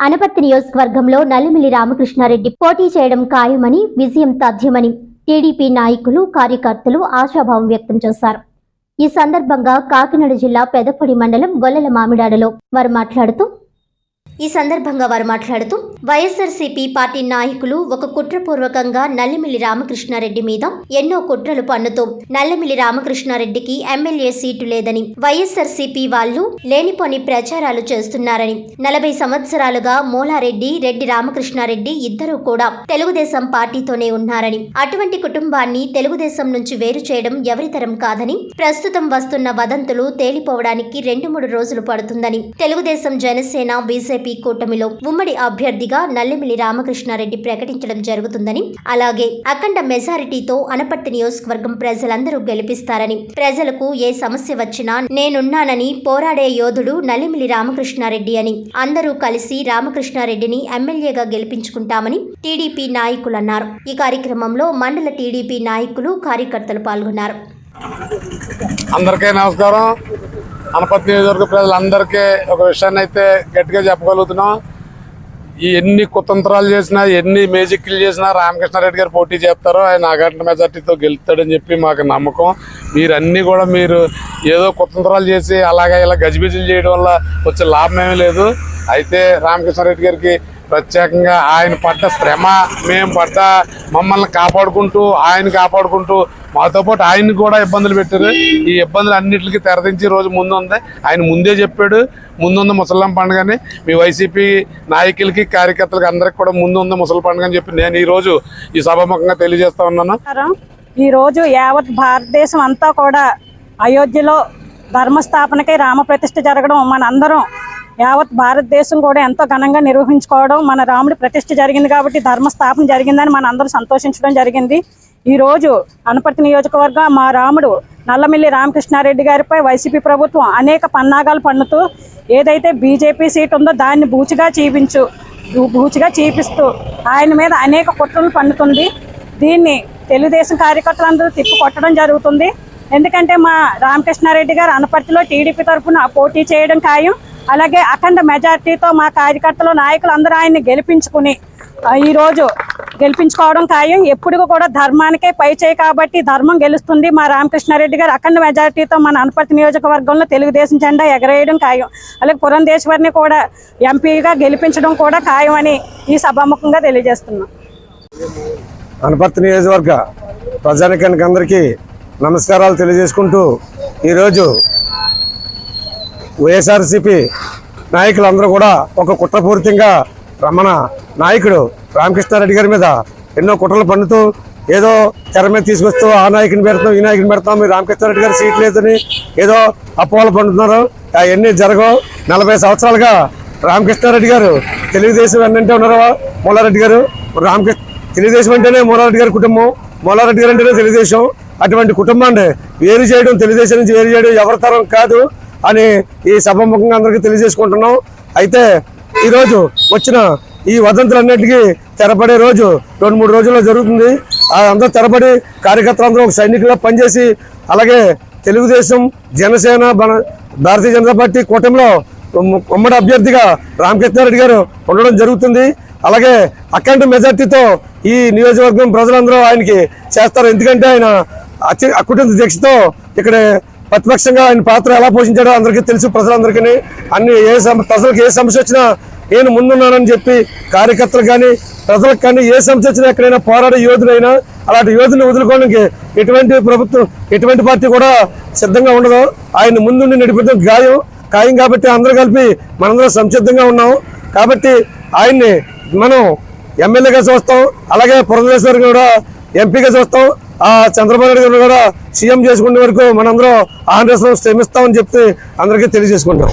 అనపర్తి నియోజకవర్గంలో నల్లిమిల్లి రామకృష్ణారెడ్డి పోటీ చేయడం ఖాయమని విజయం తథ్యమని టీడీపీ నాయకులు కార్యకర్తలు ఆశాభావం వ్యక్తం చేశారు. ఈ సందర్భంగా కాకినాడ జిల్లా పెదపొడి మండలం గొల్లల మామిడాడలో వారు మాట్లాడుతూ ఈ సందర్భంగా వారు మాట్లాడుతూ వైఎస్ఆర్సీపీ పార్టీ నాయకులు ఒక కుట్రపూర్వకంగా నల్లిమిల్లి రామకృష్ణారెడ్డి మీద ఎన్నో కుట్రలు పన్నుతూ నల్లమిల్లి రామకృష్ణారెడ్డికి ఎమ్మెల్యే సీటు లేదని వైఎస్ఆర్సీపీ వాళ్ళు లేనిపోని ప్రచారాలు చేస్తున్నారని నలభై సంవత్సరాలుగా మూలారెడ్డి రెడ్డి రామకృష్ణారెడ్డి ఇద్దరూ కూడా తెలుగుదేశం పార్టీతోనే ఉన్నారని అటువంటి కుటుంబాన్ని తెలుగుదేశం నుంచి వేరు చేయడం ఎవరితరం కాదని ప్రస్తుతం వస్తున్న వదంతులు తేలిపోవడానికి రెండు మూడు రోజులు పడుతుందని తెలుగుదేశం జనసేన బీజేపీ కూటమిలో ఉమ్మడి అభ్యర్థిగా నల్లిమిల్లి రామకృష్ణారెడ్డి ప్రకటించడం జరుగుతుందని అలాగే అఖండ మెజారిటీతో అనపర్తి నియోజకవర్గం ప్రజలందరూ గెలిపిస్తారని ప్రజలకు ఏ సమస్య వచ్చినా నేనున్నానని పోరాడే యోధుడు నల్లిమిల్లి రామకృష్ణారెడ్డి అని అందరూ కలిసి రామకృష్ణారెడ్డిని ఎమ్మెల్యేగా గెలిపించుకుంటామని టీడీపీ నాయకులు అన్నారు. ఈ కార్యక్రమంలో మండల టీడీపీ నాయకులు కార్యకర్తలు పాల్గొన్నారు. అందరికీ నమస్కారం. అనపతి నియోజకవర్గ ప్రజలందరికీ ఒక విషయాన్ని అయితే గట్టిగా చెప్పగలుగుతున్నాం. ఈ ఎన్ని కుతంత్రాలు చేసినా ఎన్ని మేజిక్లు చేసినా రామకృష్ణారెడ్డి గారు పోటీ చేస్తారో ఆయన అగంట మెజార్టీతో గెలుస్తాడని చెప్పి మాకు నమ్మకం. మీరన్నీ కూడా మీరు ఏదో కుతంత్రాలు చేసి అలాగా ఇలా గజిబిజిలు చేయడం వల్ల వచ్చే లాభం ఏమీ లేదు. అయితే రామకృష్ణారెడ్డి గారికి ప్రత్యేకంగా ఆయన పడ్డ శ్రమ మేము పడ్డ మమ్మల్ని కాపాడుకుంటూ ఆయన కాపాడుకుంటూ మాతో పాటు ఆయన్ని కూడా ఇబ్బందులు పెట్టారు. ఈ ఇబ్బందులు అన్నింటికి తెరదించి రోజు ముందు ఉంది ఆయన ముందే చెప్పాడు ముందుంది ముసలం పండుగని. మీ వైసీపీ నాయకులకి కార్యకర్తలకి అందరికి కూడా ముందు ఉంది ముసలి పండుగ అని చెప్పి నేను ఈ రోజు ఈ సభాముఖంగా తెలియజేస్తా ఉన్నాను. ఈ రోజు యావత్ భారతదేశం అంతా కూడా అయోధ్యలో ధర్మస్థాపనకై రామప్రతిష్ఠ జరగడం మన అందరం యావత్ భారతదేశం కూడా ఎంతో ఘనంగా నిర్వహించుకోవడం మన రాముడి ప్రతిష్ఠ జరిగింది కాబట్టి ధర్మస్థాపన జరిగిందని మన అందరూ సంతోషించడం జరిగింది. ఈరోజు అనపర్తి నియోజకవర్గం మా రాముడు నల్లమిల్లి రామకృష్ణారెడ్డి గారిపై వైసీపీ ప్రభుత్వం అనేక పన్నాగాలు పన్నుతూ ఏదైతే బీజేపీ సీట్ ఉందో దాన్ని బూచిగా చూపించు బూచిగా చూపిస్తూ ఆయన మీద అనేక కుట్రలు పన్నుతుంది. దీన్ని తెలుగుదేశం కార్యకర్తలందరూ తిప్పి కొట్టడం జరుగుతుంది. ఎందుకంటే మా రామకృష్ణారెడ్డి గారు అనపర్తిలో టీడీపీ తరఫున పోటీ చేయడం ఖాయం. అలాగే అఖండ మెజార్టీతో మా కార్యకర్తలు నాయకులు అందరూ ఆయన్ని గెలిపించుకుని ఈరోజు ఈ రోజు గెలిపించుకోవడం ఖాయం. ఎప్పుడు కూడా ధర్మానికే పై చేయి కాబట్టి ధర్మం గెలుస్తుంది. మా రామకృష్ణారెడ్డి గారు అఖండ మెజార్టీతో మన అనపర్తి నియోజకవర్గంలో తెలుగుదేశం జెండా ఎగరేయడం ఖాయం. అలాగే పురంధేశ్వరిని కూడా ఎంపీగా గెలిపించడం కూడా ఖాయం అని ఈ సభాముఖంగా తెలియజేస్తున్నాం. అనపర్తి నియోజకవర్గ ప్రజానికానికి అందరికీ నమస్కారాలు తెలియజేసుకుంటూ ఈరోజు వైఎస్ఆర్సిపి నాయకులందరూ కూడా ఒక కుట్రపూరితంగా రమణ నాయకుడు రామకృష్ణారెడ్డి గారి మీద ఎన్నో కుట్రలు పండుతూ ఏదో తెర మీద తీసుకొస్తూ ఆ నాయకుని పెడతాం ఈ నాయకుని పెడతాం మీరు రామకృష్ణారెడ్డి గారు సీట్ లేదని ఏదో అపోహలు పండుతున్నారు అవన్నీ జరగవు. నలభై సంవత్సరాలుగా రామకృష్ణారెడ్డి గారు తెలుగుదేశం ఏంటంటే ఉన్నారు మూలారెడ్డి గారు? రామకృష్ణ తెలుగుదేశం అంటేనే మూలారెడ్డి గారి కుటుంబం. మూలారెడ్డి గారు అంటేనే తెలుగుదేశం. అటువంటి కుటుంబాన్ని వేరు చేయడం తెలుగుదేశం నుంచి వేరు చేయడం ఎవరి తరం కాదు అని ఈ సభాముఖంగా అందరికీ తెలియజేసుకుంటున్నాం. అయితే ఈరోజు వచ్చిన ఈ వదంతులన్నిటికీ తెరపడే రోజు రెండు మూడు రోజుల్లో జరుగుతుంది. అందరూ తెరపడి కార్యకర్తలందరూ ఒక సైనికులా పనిచేసి అలాగే తెలుగుదేశం జనసేన భారతీయ జనతా పార్టీ కూటమిలో ఉమ్మడి అభ్యర్థిగా రామకృష్ణారెడ్డి గారు ఉండడం జరుగుతుంది. అలాగే అఖండ మెజార్టీతో ఈ నియోజకవర్గం ప్రజలందరూ ఆయనకి చేస్తారు. ఎందుకంటే ఆయన కుటుంబ దీక్షతో ఇక్కడ ప్రతిపక్షంగా ఆయన పాత్ర ఎలా పోషించాడో అందరికీ తెలుసు ప్రజలందరికీ. అన్ని ఏ ప్రజలకు ఏ సమస్య వచ్చినా నేను ముందున్నానని చెప్పి కార్యకర్తలు కానీ ప్రజలకు కానీ ఏ సమస్య వచ్చినా ఎక్కడైనా పోరాడే యోధులైనా అలాంటి యోధులు వదులుకోవడానికి ఎటువంటి ప్రభుత్వం ఎటువంటి పార్టీ కూడా సిద్ధంగా ఉండదు. ఆయన ముందుండి నడిపించడం గాయం ఖాయం కాబట్టి అందరూ కలిపి మనందరం సంసిద్ధంగా ఉన్నాం. కాబట్టి ఆయన్ని మనం ఎమ్మెల్యేగా చూస్తాం అలాగే పురంధేశ్వరి కూడా ఎంపీగా చూస్తాం. ఆ చంద్రబాబు నాయుడు గారు కూడా సీఎం చేసుకునే వరకు మనందరం ఆంధ్రప్రదేశ్ శ్రమిస్తామని చెప్తే అందరికీ తెలియజేసుకుంటాం.